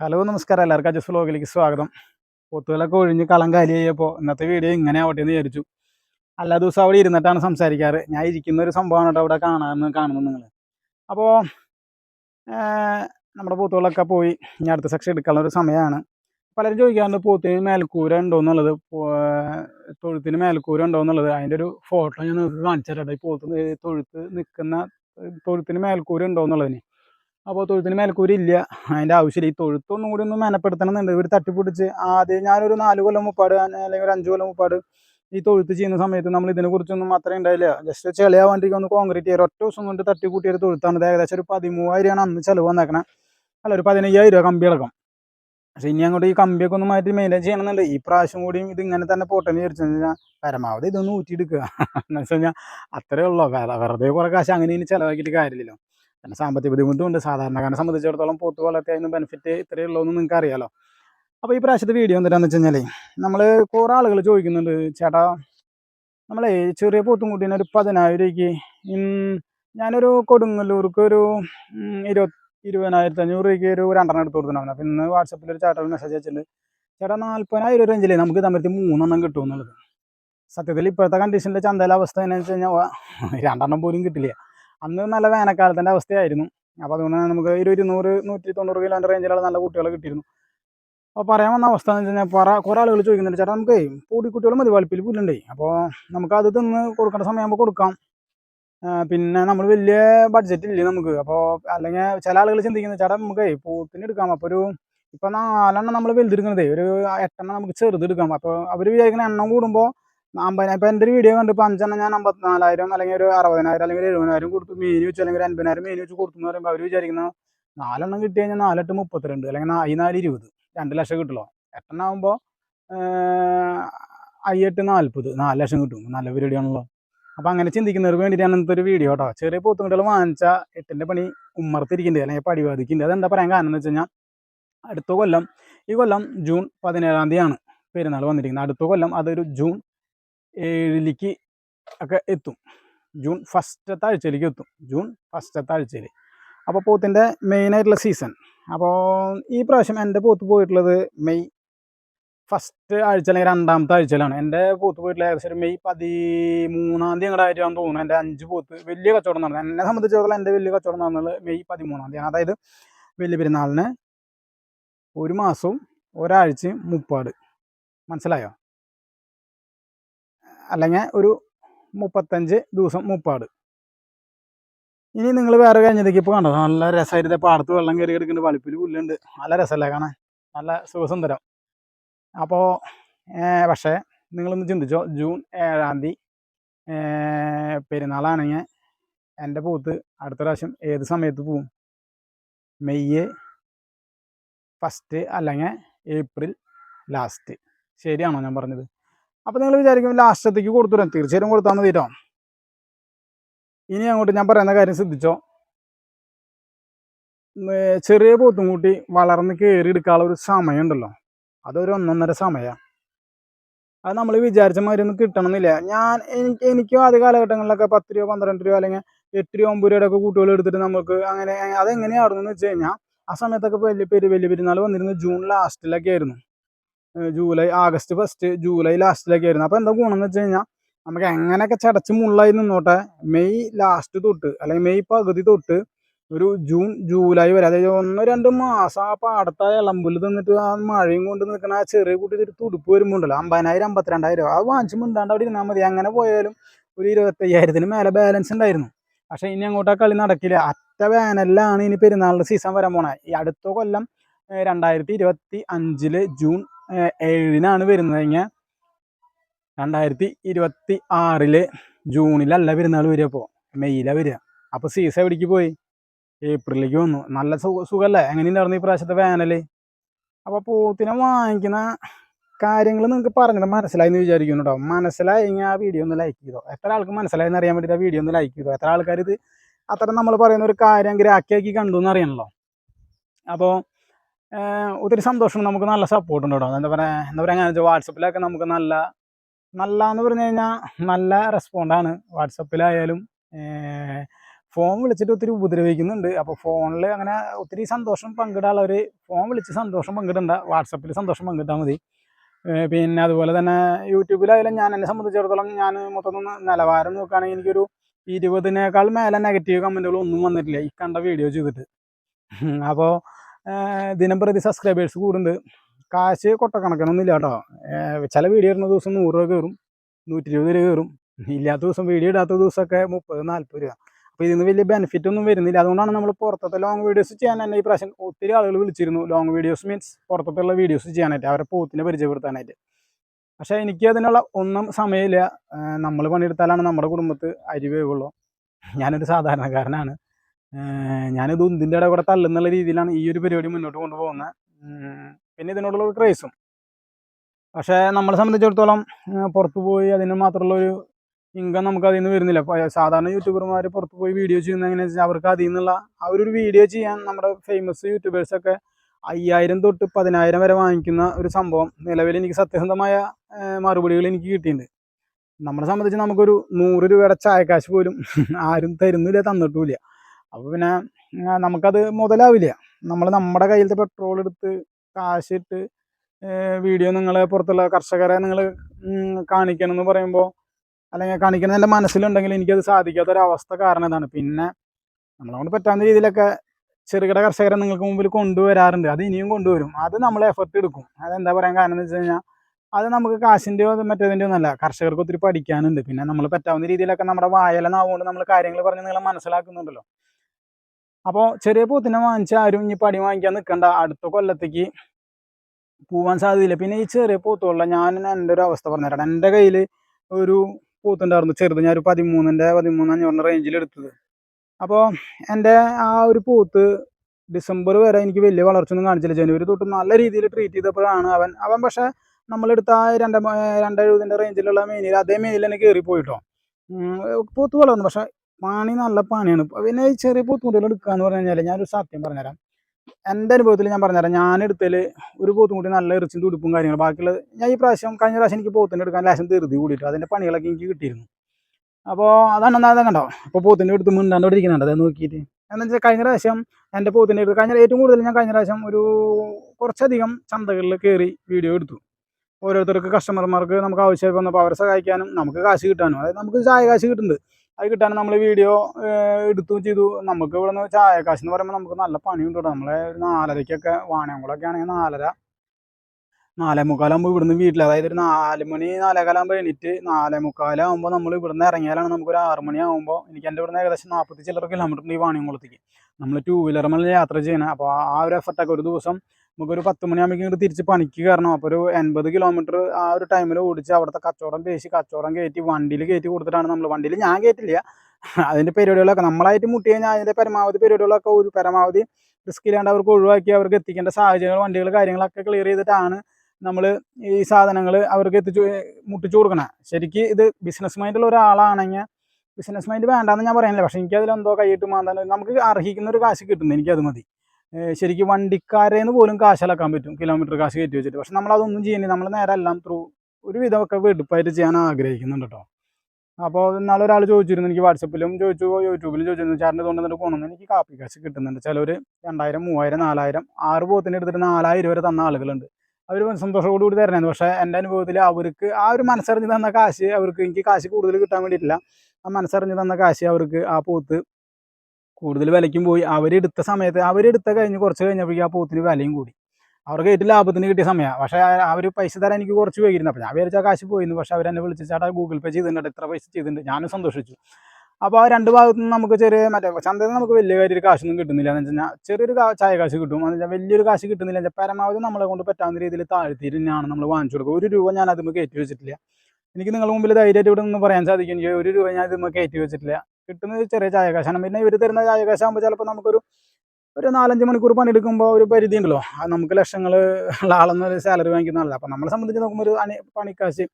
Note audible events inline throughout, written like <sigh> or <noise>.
Hello നമസ്കാരം. എല്ലാവർക്കും അജസ് വ്ലോഗിലേക്ക് സ്വാഗതം. പൊത്തുകളൊക്കെ ഒഴിഞ്ഞ് കളം കാലി ചെയ്യപ്പോൾ ഇന്നത്തെ വീഡിയോ ഇങ്ങനെ ആവട്ടെ എന്ന് വിചാരിച്ചു. എല്ലാ ദിവസവും അവിടെ ഇരുന്നിട്ടാണ് സംസാരിക്കാറ്. ഞാൻ ഇരിക്കുന്ന ഒരു സംഭവമാണ് കേട്ടോ അവിടെ കാണാമെന്ന് കാണുന്നത് നിങ്ങൾ അപ്പോൾ നമ്മുടെ പൂത്തുകളൊക്കെ പോയി. ഇനി അടുത്ത സെക്ഷൻ എടുക്കാനുള്ള ഒരു സമയമാണ്. പലരും ചോദിക്കാറുണ്ട് പൂത്തിന് മേൽക്കൂര ഉണ്ടോ എന്നുള്ളത്? തൊഴുത്തിന് മേൽക്കൂര ഉണ്ടോ എന്നുള്ളത്? അതിന്റെ ഒരു ഫോട്ടോ ഞാൻ നിങ്ങൾക്ക് കാണിച്ചു തരാം ഈ പൂത്ത് തൊഴുത്ത് നിൽക്കുന്ന തൊഴുത്തിന് മേൽക്കൂര ഉണ്ടോ എന്നുള്ളതിന്. അപ്പോൾ തൊഴുത്തിന് മേൽക്കൂരില്ല അതിന്റെ ആവശ്യമില്ല. ഈ തൊഴുത്തൊന്നും കൂടി ഒന്ന് മെനപ്പെടുത്തണം എന്നുണ്ട് ഇവർ തട്ടിപ്പിടിച്ച് ആദ്യം ഞാനൊരു നാല് കൊല്ലം മുപ്പാട് അല്ലെങ്കിൽ ഒരു അഞ്ച് കൊല്ലം മുപ്പാട് ഈ തൊഴുത്ത് ചെയ്യുന്ന സമയത്ത് നമ്മൾ ഇതിനെക്കുറിച്ചൊന്നും അത്രയും ഉണ്ടായില്ല ജസ്റ്റ് ചെളിയാവാണ്ടിരിക്കും ഒന്ന് കോൺക്രീറ്റ് ചെയ്യാൻ ഒറ്റ ദിവസം കൊണ്ട് തട്ടിക്കൂട്ടിയൊരു തൊഴുത്താണ്. ഏകദേശം ഒരു പതിമൂവായിരമാണ് അന്ന് ചിലവ് വന്നേക്കണേ. അല്ല ഒരു പതിനയ്യായിരം രൂപ കമ്പി കമ്പിയടക്കം പക്ഷേ ഇനി അങ്ങോട്ട് ഈ കമ്പിയൊക്കെ ഒന്ന് മാറ്റി മെയിന്റെയിൻ ചെയ്യണമെന്നുണ്ട് ഈ പ്രാവശ്യം കൂടിയും ഇത് ഇങ്ങനെ തന്നെ പോട്ടെന്ന് ചോദിച്ചു കഴിഞ്ഞാൽ പരമാവധി ഇതൊന്ന് ഊറ്റിയെടുക്കുക. <laughs> എന്ന് വെച്ച് കഴിഞ്ഞാൽ അത്രേ ഉള്ളൂ. വേറെ വെറുതെ കുറേ കാശ് അങ്ങനെ ഇനി ചിലവാക്കിയിട്ട് കാര്യമില്ലല്ലോ. പിന്നെ സാമ്പത്തിക ബുദ്ധിമുട്ടുണ്ട്. സാധാരണക്കാരനെ സംബന്ധിച്ചിടത്തോളം പോത്ത് വളർത്തി അതിന് ബെനിഫിറ്റ് ഇത്രയേ ഉള്ളൂ എന്ന് നിങ്ങൾക്ക് അറിയാലോ. അപ്പോൾ ഈ പ്രാവശ്യത്തെ വീഡിയോ എന്താണെന്ന് വെച്ച് കഴിഞ്ഞാൽ നമ്മൾ കുറേ ആളുകൾ ചോദിക്കുന്നുണ്ട് ചേട്ടാ നമ്മളെ ചെറിയ പോത്തും കുട്ടീനെ ഒരു പതിനായിരം രൂപയ്ക്ക് ഞാനൊരു കൊടുങ്ങല്ലൂർക്ക് ഒരു ഇരുപത് ഇരുപതിനായിരത്തി അഞ്ഞൂറ് രൂപയ്ക്ക് ഒരു രണ്ടെണ്ണം എടുത്ത് കൊടുത്തിട്ടുണ്ടായിരുന്നു അപ്പം ഇന്ന് വാട്സപ്പിൽ ഒരു ചേട്ടൻ മെസ്സേജ് അയച്ചിട്ടുണ്ട് ചേട്ടാ നാൽപ്പതിനായിരം റേഞ്ചിലേ നമുക്ക് തമ്മിൽ മൂന്നെണ്ണം കിട്ടും എന്നുള്ളത്. സത്യത്തിൽ ഇപ്പോഴത്തെ കണ്ടീഷനിലെ ചന്തയിലെ അവസ്ഥ എന്നു വെച്ച് കഴിഞ്ഞാൽ രണ്ടെണ്ണം പോലും കിട്ടില്ല. അന്ന് നല്ല വേനൽക്കാലത്തിന്റെ അവസ്ഥയായിരുന്നു. അപ്പോൾ അതുകൊണ്ട് തന്നെ നമുക്ക് ഒരു ഇരുന്നൂറ് നൂറ്റി തൊണ്ണൂറ് കിലോന്റെ റേഞ്ചിലുള്ള നല്ല കുട്ടികളെ കിട്ടിയിരുന്നു. അപ്പോൾ പറയാൻ വന്ന അവസ്ഥ എന്ന് വെച്ച് കഴിഞ്ഞാൽ കുറേ ആളുകൾ ചോദിക്കുന്നുണ്ട് ചേട്ടാ നമുക്ക് പൂടിക്കുട്ടികൾ മതി വലുപ്പിൽ പുല്ലുണ്ടേ അപ്പോൾ നമുക്ക് അത് തിന്ന് കൊടുക്കേണ്ട സമയമാകുമ്പോൾ കൊടുക്കാം. ആ, പിന്നെ നമ്മൾ വലിയ ബഡ്ജറ്റ് ഇല്ലേ നമുക്ക്? അപ്പോൾ അല്ലെങ്കിൽ ചില ആളുകൾ ചിന്തിക്കുന്നത് ചേട്ടാ നമുക്ക് പൂത്തിന് എടുക്കാം. അപ്പോൾ ഒരു ഇപ്പം നാലെണ്ണം നമ്മൾ വലുതെടുക്കണതേ ഒരു എട്ടെണ്ണം നമുക്ക് ചെറുതെടുക്കാം അപ്പോൾ അവർ വിചാരിക്കുന്ന എണ്ണം കൂടുമ്പോൾ അമ്പതിനായിരം ഇപ്പം എന്റെ ഒരു വീഡിയോ കണ്ട് ഇപ്പോൾ അഞ്ചെണ്ണം ഞാൻ അമ്പത്തിനാലായിരം അല്ലെങ്കിൽ ഒരു അറുപതിനായിരം അല്ലെങ്കിൽ ഒരു എഴുപതിനായിരം കൊടുത്ത്. മീൻ വെച്ച് അല്ലെങ്കിൽ ഒരു അൻപതിനായിരം മീൻ വെച്ച് കൊടുത്തു എന്ന് പറയുമ്പോൾ അവർ വിചാരിക്കുന്ന നാലെണ്ണം കിട്ടി കഴിഞ്ഞാൽ നാലെട്ട് മുപ്പത്തിരണ്ട് അല്ലെങ്കിൽ ഈ നാല് ഇരുപത്. രണ്ട് ലക്ഷം കിട്ടുമല്ലോ എട്ടെണ്ണം ആകുമ്പോൾ അയ്യെട്ട് നാൽപ്പത് നാല് ലക്ഷം കിട്ടും. നല്ല പരിപാടിയാണല്ലോ. അപ്പോൾ അങ്ങനെ ചിന്തിക്കുന്നവർക്ക് വേണ്ടിയിട്ടാണ് ഇന്നത്തെ ഒരു വീഡിയോ കേട്ടോ ചെറിയ പോത്തുകുട്ടികൾ വാങ്ങിച്ച എട്ടിന്റെ പണി ഉമ്മർത്തിരിക്കുന്നുണ്ട് അല്ലെങ്കിൽ പടിവാദിക്കുന്നുണ്ട് അതെന്താ പറയാൻ കാരണം എന്ന് വെച്ച് കഴിഞ്ഞാൽ അടുത്ത കൊല്ലം ഈ കൊല്ലം ജൂൺ പതിനേഴാം തീയതിയാണ് പെരുന്നാൾ വന്നിരിക്കുന്നത്. അടുത്ത കൊല്ലം അതൊരു ജൂൺ ഏഴിലേക്ക് ഒക്കെ എത്തും. ജൂൺ ഫസ്റ്റത്തെ ആഴ്ചയിലേക്ക് എത്തും. ജൂൺ ഫസ്റ്റത്തെ ആഴ്ചയിൽ അപ്പോൾ പോത്തിന്റെ മെയിനായിട്ടുള്ള സീസൺ അപ്പോൾ ഈ പ്രാവശ്യം എന്റെ പോത്ത് പോയിട്ടുള്ളത് മെയ് ഫസ്റ്റ് ആഴ്ച അല്ലെങ്കിൽ രണ്ടാമത്തെ ആഴ്ചയിലാണ്. എന്റെ പോത്ത് പോയിട്ടുള്ള ഏകദേശം മെയ് പതിമൂന്നാം തീയതി അങ്ങോട്ട് ആയിട്ടാണെന്ന് തോന്നുന്നു എന്റെ അഞ്ച് പോത്ത് വലിയ കച്ചവടം നടന്നത്. എന്നെ സംബന്ധിച്ചിടത്തോളം എന്റെ വലിയ കച്ചവടം നടന്നത് മെയ് പതിമൂന്നാം തീയതിയാണ് അതായത് വലിയ പെരുന്നാളിന് ഒരു മാസവും ഒരാഴ്ചയും മുപ്പാട്. മനസ്സിലായോ? അല്ലെങ്കിൽ ഒരു മുപ്പത്തഞ്ച് ദിവസം മുപ്പാട്. ഇനി നിങ്ങൾ വേറെ കഴിഞ്ഞതൊക്കെ ഇപ്പോൾ കണ്ടോ? നല്ല രസമായിട്ട് പാടത്ത് വെള്ളം കയറി കിടക്കുന്നുണ്ട്. വളിപ്പിൽ പുല്ലുണ്ട്. നല്ല രസമല്ലേ കാണാൻ? നല്ല സുഖസുന്ദരം. അപ്പോൾ പക്ഷേ നിങ്ങളൊന്ന് ചിന്തിച്ചോ? ജൂൺ ഏഴാം തീയതി പെരുന്നാളാണെങ്കിൽ എന്റെ പൂത്ത് അടുത്ത പ്രാവശ്യം ഏത് സമയത്ത് പോവും? മെയ് ഫസ്റ്റ് അല്ലെങ്കിൽ ഏപ്രിൽ ലാസ്റ്റ്. ശരിയാണോ ഞാൻ പറഞ്ഞത്? അപ്പോൾ നിങ്ങൾ വിചാരിക്കും ലാസ്റ്റത്തേക്ക് കൊടുത്തുതരാം തീർച്ചയായിട്ടും കൊടുത്താൽ കേട്ടോ ഇനി അങ്ങോട്ട് ഞാൻ പറയുന്ന കാര്യം ശ്രദ്ധിച്ചോ? ചെറിയ പോത്തും കൂട്ടി വളർന്ന് കയറി എടുക്കാനുള്ള ഒരു സമയമുണ്ടല്ലോ. അതൊരു ഒന്നൊന്നര സമയമാണ് അത് നമ്മൾ വിചാരിച്ച മാതിരി ഒന്നും കിട്ടണമെന്നില്ല. ഞാൻ എനിക്ക് എനിക്കും ആദ്യ കാലഘട്ടങ്ങളിലൊക്കെ പത്ത് രൂപ പന്ത്രണ്ട് രൂപ അല്ലെങ്കിൽ എട്ട് രൂപ ഒമ്പത് രൂപയുടെ ഒക്കെ കൂട്ടുകൾ എടുത്തിട്ട് നമുക്ക് അങ്ങനെ അതെങ്ങനെയായിരുന്നു എന്ന് വെച്ച് കഴിഞ്ഞാൽ ആ സമയത്തൊക്കെ വലിയ പെരു വലിയ പെരുന്നാൾ വന്നിരുന്നത് ജൂൺ ലാസ്റ്റിലൊക്കെ ആയിരുന്നു ജൂലൈ ആഗസ്റ്റ് ഫസ്റ്റ് ജൂലൈ ലാസ്റ്റിലൊക്കെ ആയിരുന്നു അപ്പോൾ എന്താ ഗുണം എന്ന് വെച്ച് കഴിഞ്ഞാൽ നമുക്ക് എങ്ങനെയൊക്കെ ചടച്ച് മുള്ളായി നിന്നോട്ടെ മെയ് ലാസ്റ്റ് തൊട്ട് അല്ലെങ്കിൽ മെയ് പകുതി തൊട്ട് ഒരു ജൂൺ ജൂലൈ വരെ അതായത് ഒന്നോ രണ്ട് മാസം ആ പാടത്ത ഇളമ്പിൽ തിന്നിട്ട് ആ മഴയും കൊണ്ട് നിൽക്കുന്ന ആ ചെറിയ കുട്ടി ഒരു തുടുപ്പ് വരുമ്പോൾ ഉണ്ടല്ലോ അമ്പതിനായിരം അമ്പത്തിരണ്ടായിരം അത് വാങ്ങിച്ച് മിണ്ടാണ്ട് അവിടെ ഇരുന്നാൽ മതി. അങ്ങനെ പോയാലും ഒരു ഇരുപത്തയ്യായിരത്തിന് മേലെ ബാലൻസ് ഉണ്ടായിരുന്നു. പക്ഷേ ഇനി അങ്ങോട്ട് ആ കളി നടക്കില്ല. അറ്റ വേനലിലാണ് ഇനി പെരുന്നാളിന്റെ സീസൺ വരാൻ പോണേ. ഈ അടുത്ത കൊല്ലം രണ്ടായിരത്തി ഇരുപത്തി അഞ്ചിൽ ജൂൺ ഏഴിനാണ് വരുന്നത് കഴിഞ്ഞാൽ രണ്ടായിരത്തി ഇരുപത്തി ആറിൽ ജൂണിലല്ല പെരുന്നാൾ വരിക അപ്പോൾ മെയ്യിലാണ് വരിക. അപ്പോൾ സീസൺ എവിടേക്ക് പോയി? ഏപ്രിലേക്ക് വന്നു. നല്ല സുഖ സുഖമല്ലേ എങ്ങനെയുണ്ടായിരുന്നു ഈ പ്രാവശ്യത്തെ വേനൽ അപ്പോൾ പോത്തിനെ വാങ്ങിക്കുന്ന കാര്യങ്ങൾ നിങ്ങൾക്ക് പറഞ്ഞത് മനസ്സിലായി എന്ന് വിചാരിക്കുന്നു കേട്ടോ മനസ്സിലായെങ്കിൽ ആ വീഡിയോ ഒന്ന് ലൈക്ക് ചെയ്തോ. എത്ര ആൾക്ക് മനസ്സിലായി എന്ന് അറിയാൻ വേണ്ടിയിട്ട് ആ വീഡിയോ ഒന്ന് ലൈക്ക് ചെയ്തോ. എത്ര ആൾക്കാർ ഇത് അത്ര നമ്മൾ പറയുന്ന ഒരു കാര്യം ഗ്രാക്കിയാക്കി കണ്ടു എന്നറിയണല്ലോ അപ്പോൾ ഒത്തിരി സന്തോഷം നമുക്ക് നല്ല സപ്പോർട്ട് ഉണ്ട് കേട്ടോ. എന്താ പറയുക എന്താ പറയുക അങ്ങനെ വാട്സപ്പിലൊക്കെ നമുക്ക് നല്ല നല്ല എന്ന് പറഞ്ഞു കഴിഞ്ഞാൽ നല്ല റെസ്പോണ്ടാണ് വാട്സപ്പിലായാലും ഫോൺ വിളിച്ചിട്ട് ഒത്തിരി ഉപദ്രവിക്കുന്നുണ്ട്. അപ്പോൾ ഫോണിൽ അങ്ങനെ ഒത്തിരി സന്തോഷം പങ്കിടാനുള്ളവർ ഫോൺ വിളിച്ച് സന്തോഷം പങ്കിടണ്ട വാട്സപ്പിൽ സന്തോഷം പങ്കിട്ടാൽ മതി. പിന്നെ അതുപോലെ തന്നെ യൂട്യൂബിലായാലും ഞാൻ എന്നെ സംബന്ധിച്ചിടത്തോളം ഞാൻ മൊത്തം നിലവാരം നോക്കുകയാണെങ്കിൽ എനിക്കൊരു ഇരുപതിനേക്കാൾ മേലെ നെഗറ്റീവ് കമന്റുകൾ ഒന്നും വന്നിട്ടില്ല ഈ കണ്ട വീഡിയോ ചെയ്തിട്ട്. അപ്പോൾ ദിനം പ്രതി സബ്സ്ക്രൈബേഴ്സ് കൂടുന്നുണ്ട് കാശ് കൊട്ട. ഇല്ല കേട്ടോ ചില വീഡിയോ ഇടുന്ന ദിവസം നൂറ് രൂപ കയറും. നൂറ്റി ഇരുപത് രൂപ കയറും. ഇല്ലാത്ത ദിവസം വീഡിയോ ഇടാത്ത ദിവസമൊക്കെ മുപ്പത് നാൽപ്പത് രൂപ. അപ്പോൾ ഇതിന് വലിയ ബെനിഫിറ്റ് ഒന്നും വരുന്നില്ല. അതുകൊണ്ടാണ് നമ്മൾ പുറത്തത്തെ ലോങ് വീഡിയോസ് ചെയ്യാൻ തന്നെ ഈ പ്രാവശ്യം ഒത്തിരി ആളുകൾ വിളിച്ചിരുന്നു. ലോങ് വീഡിയോസ് മീൻസ് പുറത്തുള്ള വീഡിയോസ് ചെയ്യാനായിട്ട് അവരെ പോത്തിനെ പരിചയപ്പെടുത്താനായിട്ട്. പക്ഷേ എനിക്ക് അതിനുള്ള ഒന്നും സമയമില്ല. നമ്മൾ പണിയെടുത്താലാണ് നമ്മുടെ കുടുംബത്ത് അരി വേവുള്ളൂ ഞാനൊരു സാധാരണക്കാരനാണ്. ഞാനിത് ഇതിന്റെ ഇടയിൽ കൂടെ രീതിയിലാണ് ഈ ഒരു പരിപാടി മുന്നോട്ട് കൊണ്ടുപോകുന്നത് പിന്നെ ഇതിനോടുള്ള ഒരു ക്രേസും പക്ഷേ നമ്മളെ സംബന്ധിച്ചിടത്തോളം പുറത്തു പോയി അതിന് മാത്രമുള്ള ഒരു ഇൻകം നമുക്ക് അതിൽ നിന്ന് വരുന്നില്ല. സാധാരണ യൂട്യൂബർമാർ പുറത്ത് പോയി വീഡിയോ ചെയ്യുന്ന എങ്ങനെയാണെന്ന് വെച്ചാൽ അവർക്ക് അതിൽ നിന്നുള്ള ആ ഒരു വീഡിയോ ചെയ്യാൻ നമ്മുടെ ഫേമസ് യൂട്യൂബേഴ്സൊക്കെ അയ്യായിരം തൊട്ട് പതിനായിരം വരെ വാങ്ങിക്കുന്ന ഒരു സംഭവം നിലവിൽ എനിക്ക് സത്യസന്ധമായ മറുപടികൾ എനിക്ക് കിട്ടിയിട്ടുണ്ട്. നമ്മളെ സംബന്ധിച്ച് നമുക്കൊരു നൂറ് രൂപയുടെ ചായക്കാശ് പോലും ആരും തരുന്നില്ല തന്നിട്ടുമില്ല. അപ്പോൾ പിന്നെ നമുക്കത് മുതലാവില്ല. നമ്മൾ നമ്മുടെ കയ്യിലത്തെ പെട്രോൾ എടുത്ത് കാശിട്ട് വീഡിയോ നിങ്ങളെ പുറത്തുള്ള കർഷകരെ നിങ്ങൾ കാണിക്കണം എന്ന് പറയുമ്പോൾ അല്ലെങ്കിൽ കാണിക്കണം എന്റെ മനസ്സിലുണ്ടെങ്കിൽ എനിക്കത് സാധിക്കാത്തൊരവസ്ഥ കാരണം ഇതാണ്. പിന്നെ നമ്മളെ പറ്റാവുന്ന രീതിയിലൊക്കെ ചെറുകിട കർഷകരെ നിങ്ങൾക്ക് മുമ്പിൽ കൊണ്ടുവരാറുണ്ട്. അത് ഇനിയും കൊണ്ടുവരും. അത് നമ്മൾ എഫർട്ട് എടുക്കും. അതെന്താ പറയാൻ കാരണം എന്ന് വെച്ച് കഴിഞ്ഞാൽ അത് നമുക്ക് കാശിന്റെയോ മറ്റേതിന്റെയോ ഒന്നല്ല. കർഷകർക്ക് ഒത്തിരി പഠിക്കാനുണ്ട്. പിന്നെ നമ്മൾ പറ്റാവുന്ന രീതിയിലൊക്കെ നമ്മുടെ വായല നാവുകൊണ്ട് നമ്മൾ കാര്യങ്ങൾ പറഞ്ഞ് നിങ്ങൾ മനസ്സിലാക്കുന്നുണ്ടല്ലോ. അപ്പോൾ ചെറിയ പൂത്തിനെ വാങ്ങിച്ച ആരും ഇനി പടി വാങ്ങിക്കാൻ നിൽക്കണ്ട അടുത്ത കൊല്ലത്തേക്ക് പോവാൻ സാധ്യതയില്ല. പിന്നെ ഈ ചെറിയ പൂത്തുള്ള ഞാൻ എന്റെ ഒരു അവസ്ഥ പറഞ്ഞുതരാം. എന്റെ കയ്യിൽ ഒരു പൂത്തുണ്ടായിരുന്നു ചെറുത്. ഞാൻ ഒരു പതിമൂന്നിന്റെ പതിമൂന്ന് അഞ്ഞൂറിന്റെ റേഞ്ചിൽ എടുത്തത്. അപ്പോൾ എന്റെ ആ ഒരു പൂത്ത് ഡിസംബർ വരെ എനിക്ക് വലിയ വളർച്ചയൊന്നും കാണിച്ചില്ല. ജനുവരി തൊട്ട് നല്ല രീതിയിൽ ട്രീറ്റ് ചെയ്തപ്പോഴാണ് അവൻ അവൻ പക്ഷേ നമ്മളെടുത്ത ആ രണ്ട് രണ്ടെഴുപതിന്റെ റേഞ്ചിലുള്ള മീനിൽ അതേ മീനിൽ തന്നെ കയറിപ്പോയിട്ടോ പൂത്ത് വളർന്നു. പക്ഷേ പണി നല്ല പണിയാണ്. പിന്നെ ചെറിയ പൂത്തുമുട്ടികൾ എടുക്കുക എന്ന് പറഞ്ഞു കഴിഞ്ഞാൽ ഞാനൊരു സത്യം പറഞ്ഞുതരാം. എന്റെ അനുഭവത്തിൽ ഞാൻ പറഞ്ഞുതരാം. ഞാൻ എടുത്തതിൽ ഒരു പോത്തുംകുട്ടി നല്ല ഇറച്ചും തുടുപ്പും കാര്യങ്ങളും. ബാക്കിയുള്ള ഞാൻ ഈ പ്രാവശ്യം കഴിഞ്ഞ പ്രാവശ്യം എനിക്ക് പോത്തിന്റെ എടുക്കാൻ ലേശം ധൃതി കൂടിയിട്ട് അതിന്റെ പണികളൊക്കെ എനിക്ക് കിട്ടിയിരുന്നു. അപ്പോൾ അതാണ് എന്താ കണ്ടോ? അപ്പോൾ പോത്തിന്റെ എടുത്ത് മിണ്ടാണ്ട് ഇരിക്കുന്നുണ്ട്. അത് നോക്കിയിട്ട്. എന്ന് വെച്ചാൽ കഴിഞ്ഞ പ്രാവശ്യം എന്റെ പോത്തിന്റെ എടുത്ത് കഴിഞ്ഞ ഏറ്റവും കൂടുതൽ ഞാൻ കഴിഞ്ഞ പ്രാവശ്യം ഒരു കുറച്ചധികം ചന്തകളിൽ കയറി വീഡിയോ എടുത്തു. ഓരോരുത്തർക്ക് കസ്റ്റമർമാർക്ക് നമുക്ക് ആവശ്യമായി വന്നപ്പോൾ അവരെ സഹായിക്കാനും നമുക്ക് കാശ് കിട്ടാനും. അതായത് നമുക്ക് ചായ കാശ് കിട്ടുന്നുണ്ട്. അത് കിട്ടാൻ നമ്മൾ വീഡിയോ എടുത്തു ചെയ്തു. നമുക്ക് ഇവിടെ നിന്ന് ചായ കാശ് എന്ന് പറയുമ്പോൾ നമുക്ക് നല്ല പണിയുണ്ട് കേട്ടോ നമ്മളെ ഒരു നാലരയ്ക്കൊക്കെ വാണയംകുളമൊക്കെ ആണെങ്കിൽ നാലര. നാലേ മുക്കാലാകുമ്പോൾ ഇവിടുന്ന് വീട്ടിൽ അതായത് ഒരു നാല് മണി നാലേകാലാകുമ്പോൾ എണീറ്റ് നാലേ മുക്കാലാകുമ്പോൾ നമ്മൾ ഇവിടുന്ന് ഇറങ്ങിയാലാണ് നമുക്ക് ഒരു ആറ് മണിയാകുമ്പോൾ എനിക്ക് എന്റെ ഇവിടുന്ന് ഏകദേശം നാൽപ്പത്തി ചില്ലറ കിലോമീറ്റർ ഉണ്ട് ഈ വാണിയംകുളത്തേക്ക്. നമ്മൾ ടൂ വീലറുമ്പോൾ യാത്ര ചെയ്യണം. അപ്പോൾ ആ ഒരു എഫർട്ടൊക്കെ ഒരു ദിവസം നമുക്കൊരു പത്ത് മണിയാകുമ്പോൾ ഇങ്ങോട്ട് തിരിച്ച് പണിക്ക് കയറണം. അപ്പോൾ ഒരു എൺപത് കിലോമീറ്റർ ആ ഒരു ടൈമിൽ ഓടിച്ച് അവിടുത്തെ കച്ചവടം പേശി കച്ചവടം കയറ്റി വണ്ടിയിൽ കയറ്റി കൊടുത്തിട്ടാണ് നമ്മൾ വണ്ടിയിൽ ഞാൻ കയറ്റില്ല അതിന്റെ പരിപാടികളൊക്കെ നമ്മളായിട്ട് മുട്ടി കഴിഞ്ഞാൽ അതിന്റെ പരമാവധി പരിപാടികളൊക്കെ ഒരു പരമാവധി റിസ്ക് ഇല്ലാണ്ട് അവർക്ക് ഒഴിവാക്കി അവർക്ക് എത്തിക്കേണ്ട സാഹചര്യങ്ങൾ വണ്ടികൾ കാര്യങ്ങളൊക്കെ ക്ലിയർ ചെയ്തിട്ടാണ് നമ്മൾ ഈ സാധനങ്ങൾ അവർക്ക് എത്തിച്ചു മുട്ടിച്ചു കൊടുക്കണം. ശരിക്കും ഇത് ബിസിനസ് മൈൻഡുള്ള ഒരാളാണെങ്കിൽ ബിസിനസ് മൈൻഡ് വേണ്ടാന്ന് ഞാൻ പറയുന്നില്ല. പക്ഷേ എനിക്കതിലെന്തോ കൈയിട്ട് മാന്താൻ നമുക്ക് അർഹിക്കുന്ന ഒരു കാശ് കിട്ടുന്നു എനിക്കത് മതി. ശരിക്കും വണ്ടിക്കാരേന്ന് പോലും കാശലാക്കാൻ പറ്റും. കിലോമീറ്റർ കാശ് കയറ്റി വെച്ചിട്ട്. പക്ഷെ നമ്മളതൊന്നും ചെയ്യുന്നില്ല നമ്മൾ നേരെ എല്ലാം ത്രൂ ഒരു വിധമൊക്കെ വെടുപ്പായിട്ട് ചെയ്യാൻ ആഗ്രഹിക്കുന്നുണ്ട് കേട്ടോ അപ്പോൾ ഇന്നാളെ ഒരാൾ ചോദിച്ചിരുന്നു എനിക്ക് വാട്സപ്പിലും ചോദിച്ചു യൂട്യൂബിലും ചോദിച്ചിരുന്നു ചേട്ടന്റെ കൊണ്ട് എന്നിട്ട് എനിക്ക് കാപ്പി കാശ് കിട്ടുന്നുണ്ട്. ചിലർ രണ്ടായിരം മൂവായിരം നാലായിരം ആറ് പോത്തിന് എടുത്തിട്ട് നാലായിരം വരെ തന്ന ആളുകളുണ്ട്. അവർ സന്തോഷത്തോടു കൂടി തരണമായിരുന്നു പക്ഷേ എന്റെ അനുഭവത്തിൽ അവർക്ക് ആ ഒരു മനസ്സറിഞ്ഞ് തന്ന കാശ് അവർക്ക് എനിക്ക് കാശ് കൂടുതൽ കിട്ടാൻ വേണ്ടിയിട്ടില്ല. ആ മനസ്സറിഞ്ഞ് തന്ന കാശ് അവർക്ക് ആ പോത്ത് കൂടുതൽ വിലയ്ക്കും പോയി. അവരെടുത്ത സമയത്ത് അവരെടുത്ത കഴിഞ്ഞ് കുറച്ച് കഴിഞ്ഞപ്പോഴേക്കും ആ പോത്തിന് വിലയും കൂടി. അവർക്ക് ഏറ്റവും ലാഭത്തിന് കിട്ടിയ സമയമാണ്. പക്ഷേ അവർ പൈസ തരാൻ എനിക്ക് കുറച്ച് വൈകിരുന്നു അപ്പോൾ ഞാൻ വിചാരിച്ച കാശ് പോയിരുന്നു പക്ഷേ അവരെന്നെ വിളിച്ച് ചേട്ടാ ഗൂഗിൾ പേ ചെയ്തിട്ടുണ്ട്. ഇത്ര പൈസ ചെയ്തിട്ടുണ്ട്. ഞാനും സന്തോഷിച്ചു. അപ്പോൾ ആ രണ്ട് ഭാഗത്തു നിന്ന് നമുക്ക് ചെറിയ മറ്റേ ചന്തയിൽ നമുക്ക് വലിയ കാര്യം കാശൊന്നും കിട്ടുന്നില്ല. എന്ന് വെച്ചാൽ ചെറിയൊരു ചായ കാശ് കിട്ടും. എന്ന് വെച്ചാൽ വലിയൊരു കാശ് കിട്ടുന്നില്ല. വെച്ചാൽ പരമാവധി നമ്മളെ കൊണ്ട് പറ്റാവുന്ന രീതിയിൽ താഴ്ത്തിയിട്ട് നമ്മൾ വാങ്ങിച്ചു കൊടുക്കുക. ഒരു രൂപ ഞാൻ അതിന് കയറ്റി വെച്ചിട്ടില്ല. എനിക്ക് നിങ്ങളുടെ മുമ്പിൽ ധൈര്യമായിട്ട് ഇവിടെ നിന്ന് പറയാൻ സാധിക്കും. ഒരു രൂപ ഞാൻ ഇതിന് കയറ്റി വെച്ചിട്ടില്ല. കിട്ടുന്നത് ചെറിയ ചായ കാശാണ് പിന്നെ ഇവർ തരുന്ന ചായ കാശാകുമ്പോൾ ചിലപ്പോൾ നമുക്കൊരു ഒരു നാലഞ്ച് മണിക്കൂർ പണിയെടുക്കുമ്പോൾ ഒരു പരിധി ഉണ്ടല്ലോ. അത് നമുക്ക് ലക്ഷങ്ങൾ ഉള്ള ആളെന്ന് ഒരു സാലറി വാങ്ങിക്കുന്ന ആളല്ല അപ്പം നമ്മളെ സംബന്ധിച്ച് നോക്കുമ്പോൾ ഒരു അണി പണിക്കാശ്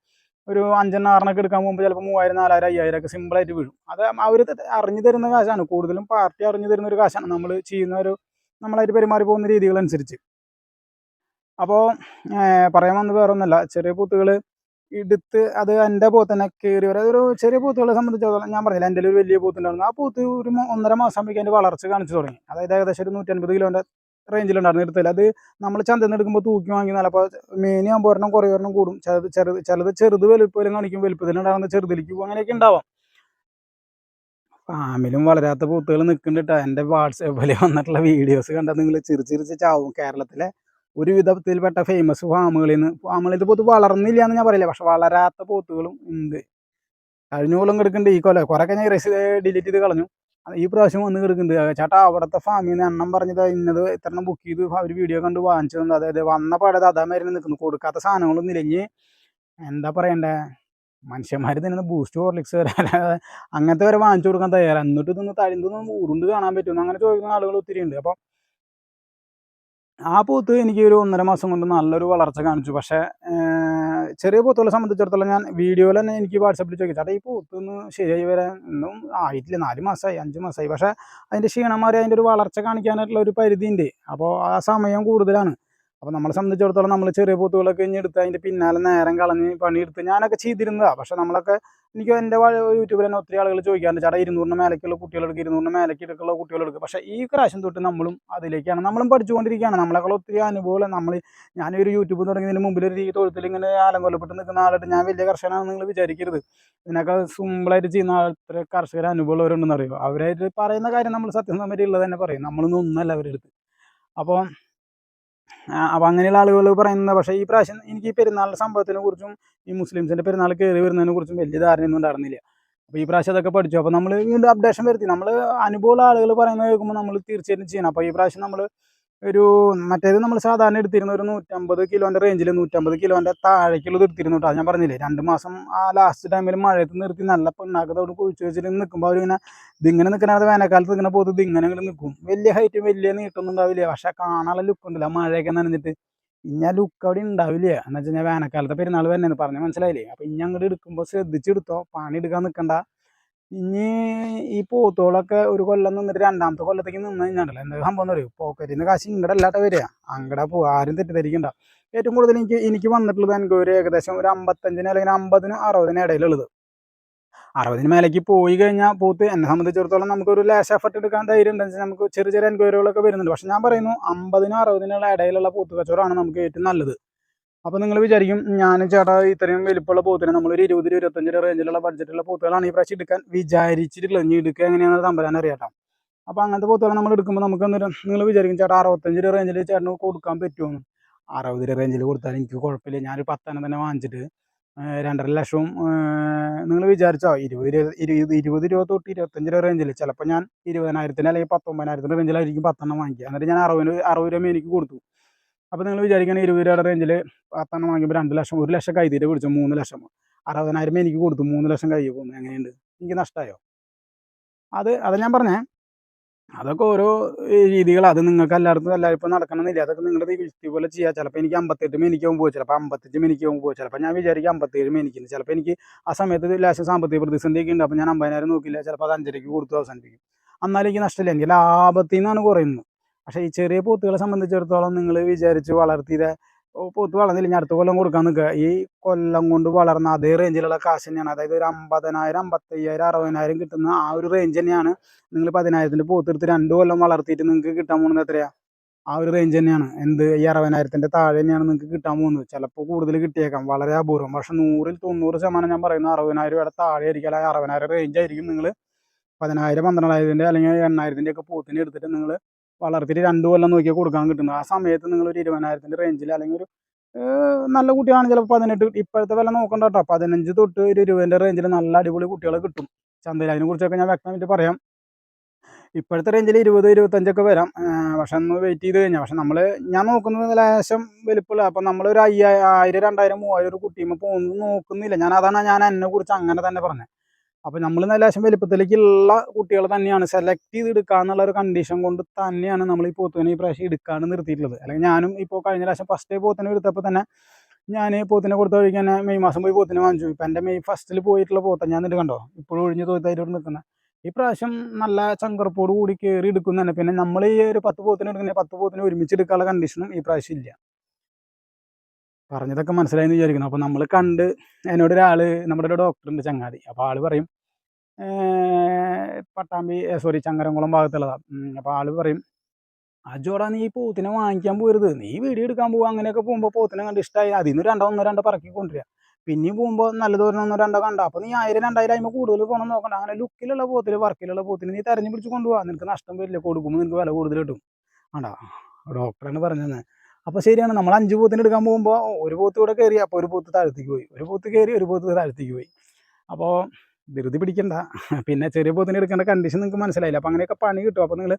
ഒരു അഞ്ചെണ്ണ ആറിനൊക്കെ എടുക്കാൻ പോകുമ്പോൾ ചിലപ്പോൾ മൂവായിരം നാലായിരം അയ്യായിരം ഒക്കെ സിമ്പിളായിട്ട് വീഴും. അത് അവർ അറിഞ്ഞു തരുന്ന കാശാണ്. കൂടുതലും പാർട്ടി അറിഞ്ഞു തരുന്ന ഒരു കാശാണ്. നമ്മൾ ചെയ്യുന്ന ഒരു നമ്മളായിട്ട് പെരുമാറി പോകുന്ന രീതികളനുസരിച്ച്. അപ്പോൾ പറയാൻ വന്നത് വേറെ ചെറിയ പൂത്തുകൾ എടുത്ത് അത് എന്റെ പോത്തന്നെ കയറി വരാം. അതൊരു ചെറിയ പൂത്തുകളെ സംബന്ധിച്ചിടത്തോളം ഞാൻ പറഞ്ഞില്ല എന്റെ ഒരു വലിയ പൂത്തുണ്ടായിരുന്നു. ആ പൂത്ത് ഒരു ഒന്നര മാസം ആകുമ്പോൾ അതിന്റെ വളർച്ച കാണിച്ചു തുടങ്ങി. അതായത് ഏകദേശം ഒരു നൂറ്റൻപത് കിലോന്റെ റേഞ്ചിലുണ്ടായിരുന്നു എടുത്തില്ല അത് നമ്മൾ ചന്തയിൽ നിന്ന് എടുക്കുമ്പോൾ തൂക്കി വാങ്ങി അപ്പോൾ മീനി ആകുമ്പോൾ ഒരെണ്ണം കുറേ ഒരെണ്ണം കൂടും. ചിലത് ചെറുത് ചിലത് ചെറുത് വലുപ്പം കാണിക്കും. വലുപ്പത്തിലുണ്ടാകുന്ന ചെറുതിലേക്ക് പോകും. അങ്ങനെയൊക്കെ ഉണ്ടാവാം. ഫാമിലും വളരാത്ത പൂത്തുകൾ നിൽക്കുന്നുണ്ട് കേട്ടോ എന്റെ വാട്സാപ്പിൽ വന്നിട്ടുള്ള വീഡിയോസ് കണ്ടാൽ നിങ്ങൾ ചിരിച്ചിരിച്ച് ചാവും കേരളത്തിലെ ഒരു വിധത്തിൽപ്പെട്ട ഫേമസ് ഫാമുകളിൽ നിന്ന് ഫാമുകളിൽ പോത്ത് വളർന്നില്ല എന്ന് ഞാൻ പറയില്ല. പക്ഷെ വളരാത്ത പോത്തുകളും ഉണ്ട്. കഴിഞ്ഞ കൊല്ലം കിടക്കുന്നുണ്ട് ഈ കൊല്ലം. കുറേയൊക്കെ ഞാൻ റെസ് ഡിലീറ്റ് ചെയ്ത് കളഞ്ഞു. ഈ പ്രാവശ്യം വന്ന് കിടക്കുന്നുണ്ട്. ചേട്ടാ അവിടുത്തെ ഫാമിൽ നിന്ന് എണ്ണം പറഞ്ഞത് ഇന്നത് ഇത്ര ബുക്ക് ചെയ്ത്? അവർ വീഡിയോ കണ്ട് വാങ്ങിച്ചത് അതായത് വന്ന പാടത് അതാ മരുന്ന് നിൽക്കുന്നു. കൊടുക്കാത്ത സാധനങ്ങളൊന്നും ഇല്ലെങ്കിൽ എന്താ പറയണ്ടേ? മനുഷ്യന്മാർ തന്നെ ബൂസ്റ്റ് ഹോർലിക്സ് വരെ <laughs> അങ്ങനത്തെ വരെ വാങ്ങിച്ചു കൊടുക്കാൻ തയ്യാറാണ് എന്നിട്ട് ഇതൊന്ന് തഴിന്തൊന്നും ഊരുണ്ട് കാണാൻ പറ്റുമെന്ന് അങ്ങനെ ചോദിക്കുന്ന ആളുകൾ ഒത്തിരി ഉണ്ട് അപ്പോൾ ആ പോത്ത് എനിക്ക് ഒരു ഒന്നര മാസം കൊണ്ട് നല്ലൊരു വളർച്ച കാണിച്ചു. പക്ഷേ ചെറിയ പോത്തുകളെ സംബന്ധിച്ചിടത്തോളം ഞാൻ വീഡിയോയിൽ തന്നെ എനിക്ക് വാട്സപ്പിൽ ചോദിച്ചു ചേട്ടാ ഈ പോത്ത് ഒന്ന് ശരിയായി വരാൻ ഒന്നും ആയിട്ടില്ല. നാല് മാസമായി അഞ്ച് മാസമായി പക്ഷേ അതിന്റെ ക്ഷീണം മാറി അതിന്റെ ഒരു വളർച്ച കാണിക്കാനായിട്ടുള്ള ഒരു പരിധിയുണ്ട്. അപ്പോൾ ആ സമയം കൂടുതലാണ്. അപ്പോൾ നമ്മളെ സംബന്ധിച്ചിടത്തോളം നമ്മൾ ചെറിയ പൂത്തുകളൊക്കെ ഇനി എടുത്ത് അതിന്റെ പിന്നാലെ നേരം കളഞ്ഞ് പണിയെടുത്ത് ഞാനൊക്കെ ചെയ്തിരുന്നതാണ് പക്ഷേ നമ്മളൊക്കെ എനിക്ക് എന്റെ യൂട്യൂബിൽ തന്നെ ഒത്തിരി ആളുകൾ ചോദിക്കാറുണ്ട് ചേട്ടാ ഇരുന്നൂറിന് മേലേക്കുള്ള കുട്ടികളെടുക്കുക ഇരുന്നൂറിന് മേലേക്കുള്ള കുട്ടികളെടുക്കുക പക്ഷേ ഈ പ്രാവശ്യം തൊട്ട് നമ്മളും അതിലേക്കാണ്. നമ്മളും പഠിച്ചുകൊണ്ടിരിക്കുകയാണ്. നമ്മളെക്കാൾ ഒത്തിരി അനുഭവം നമ്മൾ ഞാനൊരു യൂട്യൂബ് തുടങ്ങിയതിന് മുമ്പിൽ ഒരു തൊഴുത്തിൽ ഇങ്ങനെ ആലങ്കോലപ്പെട്ട് നിൽക്കുന്ന ആളായിട്ട് ഞാൻ വലിയ കർഷകനാണെന്ന് നിങ്ങൾ വിചാരിക്കരുത്. ഇതിനേക്കാൾ സിമ്പിളായിട്ട് ചെയ്യുന്ന അത്ര കർഷകർ അനുഭവമുള്ളവരുണ്ടെന്ന് അറിയോ അവരായിട്ട് പറയുന്ന കാര്യം നമ്മൾ സത്യം ഉള്ളത് തന്നെ പറയും. നമ്മളൊന്നും ഒന്നല്ല അവരെടുത്ത് അപ്പം അപ്പോൾ അപ്പോൾ അങ്ങനെയുള്ള ആളുകൾ പറയുന്നത് പക്ഷേ ഈ പ്രാവശ്യം എനിക്ക് ഈ പെരുന്നാളിന്റെ സംഭവത്തിനെ കുറിച്ചും ഈ മുസ്ലിംസിന്റെ പെരുന്നാൾ കയറി വരുന്നതിനെ കുറിച്ചും വലിയ ധാരണയൊന്നും ഉണ്ടായിരുന്നില്ല. അപ്പോൾ ഈ പ്രാവശ്യം അതൊക്കെ പഠിച്ചു. അപ്പോൾ നമ്മൾ വീണ്ടും അപ്ഡേഷൻ വരുത്തി. നമ്മൾ അനുഭവമുള്ള ആളുകൾ പറയുന്നത് കേൾക്കുമ്പോൾ നമ്മൾ തീർച്ചയായിട്ടും ചെയ്യണം. അപ്പോൾ ഈ പ്രാവശ്യം നമ്മൾ ഒരു മറ്റേത് നമ്മൾ സാധാരണ എടുത്തിരുന്ന ഒരു നൂറ്റമ്പത് കിലോന്റെ റേഞ്ചിൽ നൂറ്റമ്പത് കിലോന്റെ താഴേക്കുള്ളത് എടുത്തിരുന്നു കേട്ടോ ഞാൻ പറഞ്ഞില്ലേ രണ്ട് മാസം ആ ലാസ്റ്റ് ടൈമിൽ മഴയത്ത് നിർത്തി നല്ല പിണ്ണാക്കത്തോട് കുഴിച്ച് വെച്ചിട്ട് നിൽക്കുമ്പോൾ അവരിങ്ങനെ ഇതിങ്ങനെ നിൽക്കണത് വേനൽക്കാലത്ത് ഇങ്ങനെ പോകുന്നത് ഇതിങ്ങനെ ഇങ്ങനെ നിൽക്കും വലിയ ഹൈറ്റും വലിയ നീട്ടൊന്നും ഉണ്ടാവില്ല. പക്ഷെ കാണാനുള്ള ലുക്ക് ഉണ്ടല്ലോ മഴയൊക്കെ നനഞ്ഞിട്ട്. ഇനി ലുക്ക് അവിടെ ഉണ്ടാവില്ല. എന്ന് വെച്ച് കഴിഞ്ഞാൽ വേനൽക്കാലത്തെ പെരുന്നാൾ വരുന്നതെന്ന് പറഞ്ഞാൽ മനസ്സിലായില്ലേ? അപ്പം ഇനി അങ്ങോട്ട് എടുക്കുമ്പോൾ ശ്രദ്ധിച്ചെടുത്തോ. പണി എടുക്കാൻ നിൽക്കണ്ട ഇനി ഈ പോത്തുകളൊക്കെ ഒരു കൊല്ലം നിന്നിട്ട് രണ്ടാമത്തെ കൊല്ലത്തേക്ക് നിന്ന് കഴിഞ്ഞാണ്ടല്ലോ എന്താ സംഭവം എന്ന് പറയും പോക്കറ്റിൽ കാശ് ഇങ്ങടെ അല്ലാട്ട വരിക. അങ്ങടെ പോവുക ആരും തെറ്റിദ്ധരിക്കണ്ട. ഏറ്റവും കൂടുതൽ എനിക്ക് എനിക്ക് വന്നിട്ടുള്ളത് എനിക്ക് ഒരു ഏകദേശം ഒരു അമ്പത്തഞ്ചിന് അല്ലെങ്കിൽ അമ്പതിന് അറുപതിന് ഇടയിലുള്ളത്. അറുപതിന് മേലേക്ക് പോയി കഴിഞ്ഞാൽ പോത്ത് എന്നെ സംബന്ധിച്ചിടത്തോളം നമുക്കൊരു ലാഷ് എഫർട്ട് എടുക്കാൻ ധൈര്യം ഉണ്ടെന്ന് നമുക്ക് ചെറിയ ചെറിയ എൻക്വയറികളൊക്കെ വരുന്നുണ്ട്. പക്ഷെ ഞാൻ പറയുന്നു അമ്പതിനും അറുപതിനുള്ള ഇടയിലുള്ള പോത്ത് കച്ചവടമാണ് നമുക്ക് ഏറ്റവും നല്ലത്. അപ്പോൾ നിങ്ങൾ വിചാരിക്കും ഞാൻ ചേട്ടാ ഇത്രയും വലിപ്പമുള്ള പോത്തിനെ നമ്മളൊരു ഇരുപത് ഇരുപത്തഞ്ച് റേഞ്ചിലുള്ള ബഡ്ജറ്റുള്ള പോത്തുകളാണ് ഈ പ്രാവശ്യം എടുക്കാൻ വിചാരിച്ചിട്ടുള്ളത്. ഇനി എടുക്കുക എങ്ങനെയാണെന്ന് തമ്പരാൻ അറിയാട്ടോ. അപ്പോൾ അങ്ങനത്തെ പോത്തുകൾ നമ്മൾ എടുക്കുമ്പോൾ നമുക്ക് അന്നേരം നിങ്ങൾ വിചാരിക്കും ചേട്ടാ അറുപത്തഞ്ച് രൂപ റേഞ്ചിൽ ചേട്ടന് കൊടുക്കാൻ പറ്റുമെന്ന്? അറുപത് രൂപ റേഞ്ചിൽ കൊടുത്താൽ എനിക്ക് കുഴപ്പമില്ല. ഞാനൊരു പത്തെണ്ണം തന്നെ വാങ്ങിച്ചിട്ട് രണ്ടര ലക്ഷവും നിങ്ങൾ വിചാരിച്ചോ ഇരുപത് ഇരുപത് ഇരുപത് ഇരുപത് രൂപ തൊട്ട് ഇരുപത്തഞ്ച് രൂപ റേഞ്ചിൽ ചിലപ്പോൾ ഞാൻ ഇരുപതിനായിരത്തിന് അല്ലെങ്കിൽ പത്തൊമ്പതിനായിരത്തിന്റെ റേഞ്ചിലായിരിക്കും പത്തെണ്ണം വാങ്ങിക്കുക. എന്നിട്ട് ഞാൻ അറുപത് അറുപത് രൂപ എനിക്ക് കൊടുത്തു. അപ്പോൾ നിങ്ങൾ വിചാരിക്കണം ഇരുപത് രൂപയുടെ റേഞ്ചിൽ പത്തെണ്ണം വാങ്ങിയപ്പോൾ രണ്ട് ലക്ഷം ഒരു ലക്ഷം കൈതീരെ പിടിച്ചു മൂന്ന് ലക്ഷം. അറുപതിനായിരം എനിക്ക് കൊടുത്തു മൂന്ന് ലക്ഷം കൈ പോകുന്നു. എങ്ങനെയുണ്ട്? എനിക്ക് നഷ്ടമായോ അത് അത് ഞാൻ പറഞ്ഞേ. അതൊക്കെ ഓരോ രീതികൾ അത് നിങ്ങൾക്ക് എല്ലായിടത്തും എല്ലാവർക്കും നടക്കണമെന്നില്ല. അതൊക്കെ നിങ്ങളുടെ വ്യക്തി പോലെ ചെയ്യാം. ചിലപ്പോൾ എനിക്ക് അമ്പത്തെട്ട് മേനിക്കാവും പോകും ചിലപ്പോൾ അമ്പത്തഞ്ച് മേനിക്കാവും പോകും ചിലപ്പോൾ ഞാൻ വിചാരിക്കും അമ്പത്തേഴ് മേനിക്കുന്നു ചിലപ്പോൾ എനിക്ക് ആ സമയത്ത് ലാസ്റ്റ് സാമ്പത്തിക പ്രതിസന്ധിയൊക്കെ ഉണ്ട്. അപ്പോൾ ഞാൻ അമ്പതിനായിരം നോക്കില്ല. ചിലപ്പോൾ അത് അഞ്ചരയ്ക്ക് കൊടുത്തു അവസാനിപ്പിക്കും. എന്നാലും എനിക്ക് നഷ്ടമില്ല. എനിക്ക് ലാഭത്തിൽ നിന്നാണ് കുറയുന്നത്. പക്ഷേ ഈ ചെറിയ പോത്തുകളെ സംബന്ധിച്ചിടത്തോളം നിങ്ങൾ വിചാരിച്ച് വളർത്തിയത് പോത്ത് വളർന്നില്ല ഞാൻ അടുത്ത കൊല്ലം കൊടുക്കാൻ നിൽക്കുക. ഈ കൊല്ലം കൊണ്ട് വളർന്ന അതേ റേഞ്ചിലുള്ള കാശ് തന്നെയാണ്. അതായത് ഒരു അമ്പതിനായിരം അമ്പത്തയ്യായിരം അറുപതിനായിരം കിട്ടുന്ന ആ ഒരു റേഞ്ച് തന്നെയാണ് നിങ്ങൾ പതിനായിരത്തിന്റെ പോത്ത് എടുത്ത് രണ്ട് കൊല്ലം വളർത്തിയിട്ട് നിങ്ങൾക്ക് കിട്ടാൻ പോകുന്നത് എത്രയാ? ആ ഒരു റേഞ്ച് തന്നെയാണ്. എന്ത് ഈ അറുപതിനായിരത്തിന്റെ താഴെ തന്നെയാണ് നിങ്ങൾക്ക് കിട്ടാൻ പോകുന്നത്. ചിലപ്പോൾ കൂടുതൽ കിട്ടിയേക്കാം. വളരെ അപൂർവം. പക്ഷെ നൂറിൽ തൊണ്ണൂറ് ശതമാനം ഞാൻ പറയുന്നത് അറുപതിനായിരം രൂപയുടെ താഴെ ആയിരിക്കും അല്ലെങ്കിൽ അറുപതിനായിരം റേഞ്ച് ആയിരിക്കും നിങ്ങൾ പതിനായിരം പന്ത്രണ്ടായിരത്തിന്റെ അല്ലെങ്കിൽ എണ്ണായിരത്തിന്റെ ഒക്കെ പോത്തിനെ എടുത്തിട്ട് നിങ്ങൾ വളർത്തിയിട്ട് രണ്ട് കൊല്ലം നോക്കിയാൽ കൊടുക്കാൻ കിട്ടുന്നത്. ആ സമയത്ത് നിങ്ങൾ ഒരു ഇരുപതിനായിരത്തിന്റെ റേഞ്ചിൽ അല്ലെങ്കിൽ ഒരു നല്ല കുട്ടിയാണ് ചിലപ്പോൾ പതിനെട്ട് ഇപ്പോഴത്തെ വില നോക്കണ്ട കേട്ടോ. പതിനഞ്ച് തൊട്ട് ഒരു ഇരുപതിന്റെ റേഞ്ചിൽ നല്ല അടിപൊളി കുട്ടികളെ കിട്ടും. ചന്തയിൽ അതിനെക്കുറിച്ചൊക്കെ ഞാൻ വ്യക്തമായിട്ട് പറയാം. ഇപ്പോഴത്തെ റേഞ്ചിൽ ഇരുപത് ഇരുപത്തഞ്ചൊക്കെ വരാം. പക്ഷെ ഒന്ന് വെയിറ്റ് ചെയ്ത് കഴിഞ്ഞാൽ പക്ഷെ നമ്മൾ ഞാൻ നോക്കുന്നത് ലേശം വലുപ്പമുള്ള അപ്പം നമ്മളൊരു അയ്യായിരം ആയിരം രണ്ടായിരം മൂവായിരം ഒരു കുട്ടിയുമ്പോൾ പോകുന്നത് നോക്കുന്നില്ല. ഞാൻ അതാണ് ഞാൻ എന്നെ കുറിച്ച് അങ്ങനെ തന്നെ പറഞ്ഞത്. അപ്പോൾ നമ്മൾ ലേശം വലിപ്പത്തിലേക്കുള്ള കുട്ടികൾ തന്നെയാണ് സെലക്ട് ചെയ്ത് എടുക്കുക എന്നുള്ള ഒരു കണ്ടീഷൻ കൊണ്ട് തന്നെയാണ് നമ്മൾ ഈ പോത്തുവിനെ ഈ പ്രാവശ്യം എടുക്കാണ്ട് നിർത്തിയിട്ടുള്ളത്. അല്ലെങ്കിൽ ഞാനും ഇപ്പോൾ കഴിഞ്ഞ പ്രാവശ്യം ഫസ്റ്റ് പോത്തിനെ എടുത്തപ്പോൾ തന്നെ ഞാൻ പോത്തിനെ കൊടുത്ത വഴിക്ക് തന്നെ മെയ് മാസം പോയി പോത്തിനെ വാങ്ങിച്ചു. ഇപ്പം എന്റെ മെയ് ഫസ്റ്റിൽ പോയിട്ടുള്ള പോത്ത ഞാൻ എന്നിട്ട് കണ്ടോ? ഇപ്പോഴും ഒഴിഞ്ഞ് തോത്തായിട്ട് നിൽക്കുന്നത് ഈ പ്രാവശ്യം നല്ല ചങ്കറപ്പോട് കൂടി കയറി എടുക്കുന്ന തന്നെ. പിന്നെ നമ്മൾ ഈ ഒരു പത്ത് പോത്തിനെ എടുക്കുന്ന പത്ത് പോത്തിനെ ഒരുമിച്ച് എടുക്കാനുള്ള കണ്ടീഷനും ഈ പ്രാവശ്യം ഇല്ല. പറഞ്ഞതൊക്കെ മനസ്സിലായെന്ന് വിചാരിക്കുന്നു. അപ്പോൾ നമ്മൾ കണ്ട് എന്നോട് ഒരാൾ നമ്മുടെ ഒരു ഡോക്ടറുണ്ട് ചങ്ങാതി. അപ്പോൾ ആൾ പറയും പട്ടാമ്പി സോറി ചങ്ങരംകുളം ഭാഗത്തുള്ളതാണ് അപ്പോൾ ആൾ പറയും അജോടാ നീ പോത്തിനെ വാങ്ങിക്കാൻ പോരുത്. നീ വീഡിയോ എടുക്കാൻ പോകുക അങ്ങനെയൊക്കെ പോകുമ്പോൾ പോത്തിനെ കണ്ട് ഇഷ്ടമായി അതിൽ നിന്ന് രണ്ടോ ഒന്നോ രണ്ടോ പറക്കി കൊണ്ടുവരിക. പിന്നെയും പോകുമ്പോൾ നല്ല ദൂരം ഒന്നോ രണ്ടോ കണ്ട. അപ്പോൾ നീ ആയിരം രണ്ടായിരം ആകുമ്പോൾ കൂടുതൽ പോകണം നോക്കണ്ട. അങ്ങനെ ലുക്കിലുള്ള പോത്തിൽ വർക്കിലുള്ള പോത്തിന് നീ തെരഞ്ഞു പിടിച്ച് കൊണ്ടുപോകാം നിനക്ക് നഷ്ടം വരില്ല. കൊടുക്കുമ്പോൾ നിനക്ക് വില കൂടുതൽ കിട്ടും. ആണ്ടാ ഡോക്ടറാണ് പറഞ്ഞത് അപ്പോൾ ശരിയാണ്. നമ്മൾ അഞ്ച് പോത്തിന് എടുക്കാൻ പോകുമ്പോൾ ഒരു പോത്ത് കൂടെ കയറി അപ്പോൾ ഒരു പോത്ത് താഴത്തേക്ക് പോയി. ഒരു പോത്ത് കയറി ഒരു പോത്ത് താഴത്തേക്ക് പോയി. അപ്പോൾ ധൃതി പിടിക്കണ്ട. പിന്നെ ചെറിയ പോത്തിന് എടുക്കേണ്ട കണ്ടീഷൻ നിങ്ങൾക്ക് മനസ്സിലായില്ല. അപ്പോൾ അങ്ങനെയൊക്കെ പണി കിട്ടും. അപ്പോൾ നിങ്ങൾ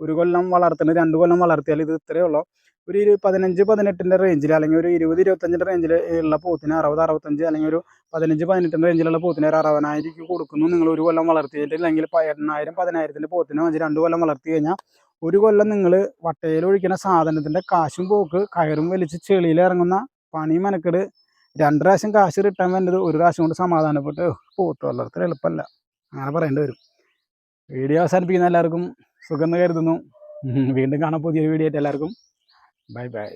ഒരു കൊല്ലം വളർത്തുന്നത് രണ്ട് കൊല്ലം വളർത്തിയാൽ ഇത് ഇത്രയേ ഉള്ളൂ. ഒരു ഇരു പതിനഞ്ച് പതിനെട്ടിന്റെ റേഞ്ചിൽ അല്ലെങ്കിൽ ഒരു ഇരുപത് ഇരുപത്തഞ്ചിന്റെ റേഞ്ചിൽ ഉള്ള പോത്തിന് അറുപത് അറുപത്തഞ്ച് അല്ലെങ്കിൽ ഒരു പതിനഞ്ച് പതിനെട്ടിന്റെ റേഞ്ചിലുള്ള പോത്തിന് ഒരു അറുപതിനായിരം കൊടുക്കുന്നു. നിങ്ങൾ ഒരു കൊല്ലം വളർത്തിയിട്ടില്ലെങ്കിൽ അല്ലെങ്കിൽ എണ്ണായിരം പതിനായിരത്തിന്റെ പോത്തിനെ അഞ്ച് രണ്ട് കൊല്ലം വളർത്തി കഴിഞ്ഞാൽ ഒരു കൊല്ലം നിങ്ങൾ വട്ടയിൽ ഒഴിക്കുന്ന സാധനത്തിന്റെ കാശും പോക്ക് കയറും വലിച്ച് ചെളിയിൽ ഇറങ്ങുന്ന പണി മെനക്കെട് രണ്ട് പ്രാവശ്യം കാശ് റിട്ടേൺ വേണ്ടത് ഒരു പ്രാവശ്യം കൊണ്ട് സമാധാനപ്പെട്ട് പോത്ത്. വളർത്തൽ എളുപ്പമല്ല അങ്ങനെ പറയേണ്ടി വരും. വീഡിയോ അവസാനിപ്പിക്കുന്ന എല്ലാവർക്കും സുഖം എന്ന് കരുതുന്നു. വീണ്ടും കാണാൻ പുതിയൊരു വീഡിയോ ആയിട്ട് എല്ലാവർക്കും. Bye bye.